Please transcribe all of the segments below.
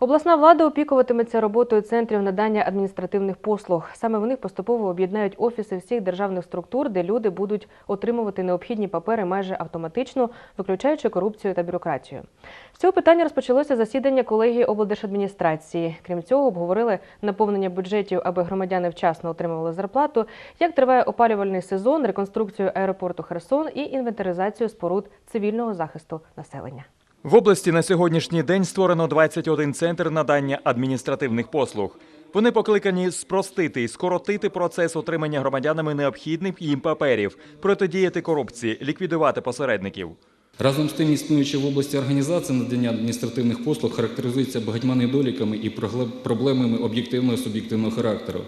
Обласна влада опікуватиметься роботою центрів надання адміністративних послуг. Саме в них поступово об'єднають офіси всіх державних структур, де люди будуть отримувати необхідні папери майже автоматично, виключаючи корупцію та бюрократію. З цього питання розпочалося засідання колегії облдержадміністрації. Крім цього, обговорили наповнення бюджетів, аби громадяни вчасно отримували зарплату, як триває опалювальний сезон, реконструкцію аеропорту Херсон і інвентаризацію споруд цивільного захисту населення. В області на сьогоднішній день створено 21 центр надання адміністративних послуг. Вони покликані спростити і скоротити процес отримання громадянами необхідних їм паперів, протидіяти корупції, ліквідувати посередників. Разом з тим, існуюча в області організація надання адміністративних послуг характеризується багатьма недоліками і проблемами об'єктивного і суб'єктивного характеру,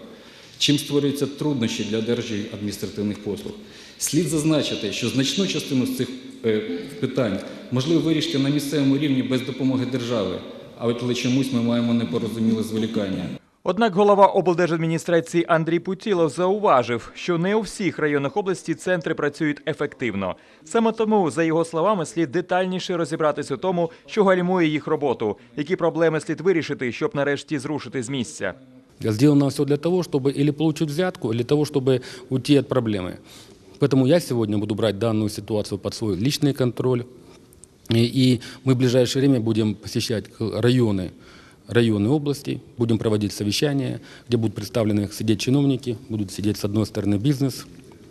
чим створюються труднощі для одержання адміністративних послуг. Слід зазначити, що значну частину з цих питань можливо вирішити на місцевому рівні без допомоги держави, а от але чомусь ми маємо непорозуміле зволікання. Однак голова облдержадміністрації Андрій Путілов зауважив, що не у всіх районах області центри працюють ефективно. Саме тому, за його словами, слід детальніше розібратися у тому, що гальмує їх роботу, які проблеми слід вирішити, щоб нарешті зрушити з місця. Сделано все для того, чтобы или получить взятку, или для того, чтобы уйти от проблемы. Поэтому я сегодня буду брать данную ситуацию под свой личный контроль. И, и мы в ближайшее время будем посещать к- районы, районы области, будем проводить совещания, где будут представлены сидеть чиновники, будут сидеть с одной стороны бизнес.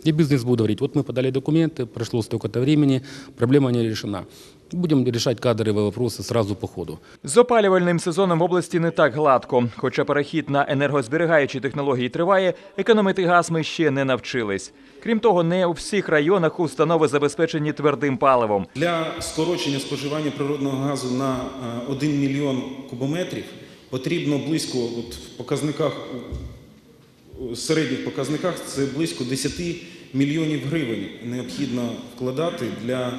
И бизнес будет говорить, вот мы подали документы, прошло столько-то времени, проблема не решена. Будем решать кадровые вопросы сразу по ходу. З опалювальним сезоном в області не так гладко. Хоча перехід на енергозберігаючі технології триває, економити газ ми ще не навчились. Крім того, не у всіх районах установи забезпечені твердим паливом. Для скорочення споживання природного газу на е, 1 мільйон кубометрів потрібно близько, от в показниках, у середніх показниках, це близько 10 мільйонів гривень необхідно вкладати для е,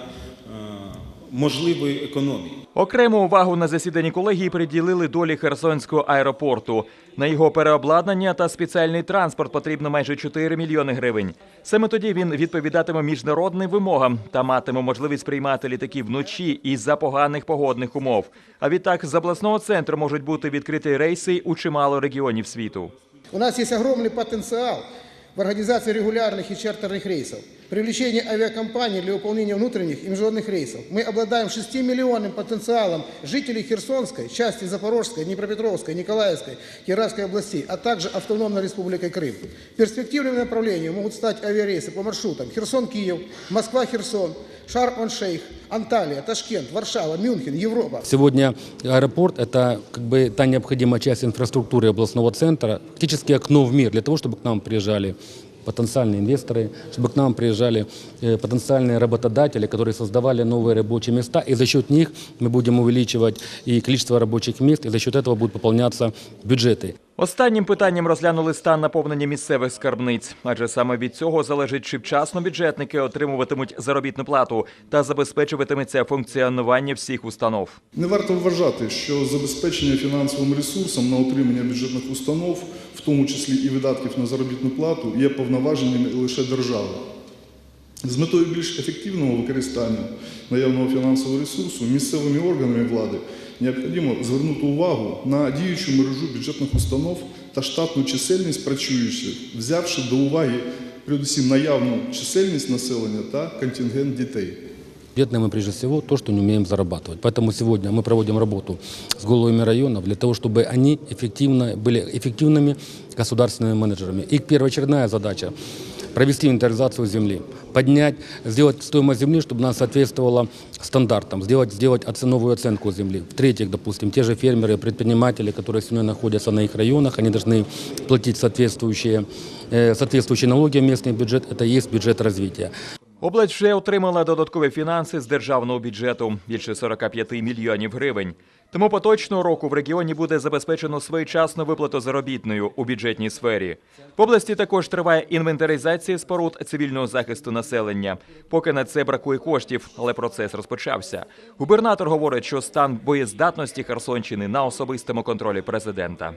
можливої економії. Окрему увагу на засіданні колегії приділили долі Херсонського аеропорту. На його переобладнання та спеціальний транспорт потрібно майже 4 мільйони гривень. Саме тоді він відповідатиме міжнародним вимогам та матиме можливість приймати літаки вночі із-за поганих погодних умов. А відтак з обласного центру можуть бути відкриті рейси у чимало регіонів світу. У нас есть огромный потенциал в организации регулярных и чартерных рейсов, привлечении авиакомпаний для выполнения внутренних и международных рейсов. Мы обладаем 6-миллионным потенциалом жителей Херсонской, части Запорожской, Днепропетровской, Николаевской, Кировской областей, а также автономной республикой Крым. Перспективными направлениями могут стать авиарейсы по маршрутам Херсон-Киев, Москва-Херсон, Шарм-он-Шейх, Анталия, Ташкент, Варшава, Мюнхен, Европа. Сегодня аэропорт – это как бы та необходимая часть инфраструктуры областного центра, фактически окно в мир для того, чтобы к нам приезжали потенциальные инвесторы, чтобы к нам приезжали э, потенциальные работодатели, которые создавали новые рабочие места, и за счет них мы будем увеличивать и количество рабочих мест, и за счет этого будут пополняться бюджеты. Останнім питанням розглянули стан наповнення місцевих скарбниць, адже саме від цього залежить, чи вчасно бюджетники отримуватимуть заробітну плату та забезпечуватиметься функціонування всіх установ. Не варто вважати, що забезпечення фінансовим ресурсом на утримання бюджетних установ, в тому числі і видатків на заробітну плату, є повноваженнями лише держави. З метою більш ефективного використання наявного фінансового ресурсу місцевими органами влади необхідно звернути увагу на діючу мережу бюджетних установ та штатну чисельність працюючих, взявши до уваги передусім наявну чисельність населення та контингент дітей. Бедные мы прежде всего то, что не умеем зарабатывать. Поэтому сегодня мы проводим работу с головами районов для того, чтобы они эффективно, были эффективными государственными менеджерами. Их первоочередная задача – провести инвентаризацию земли, поднять, сделать стоимость земли, чтобы она соответствовала стандартам, сделать, сделать новую оценку земли. В-третьих, допустим, те же фермеры, предприниматели, которые сегодня находятся на их районах, они должны платить соответствующие, э, соответствующие налоги в местный бюджет, это и есть бюджет развития. Область вже отримала додаткові фінанси з державного бюджету більше 45 мільйонів гривень. Тому поточного року в регіоні буде забезпечено своєчасну виплату заробітною у бюджетній сфері. В області також триває інвентаризація споруд цивільного захисту населення. Поки на це бракує коштів, але процес розпочався. Губернатор говорить, що стан боєздатності Херсонщини на особистому контролі президента.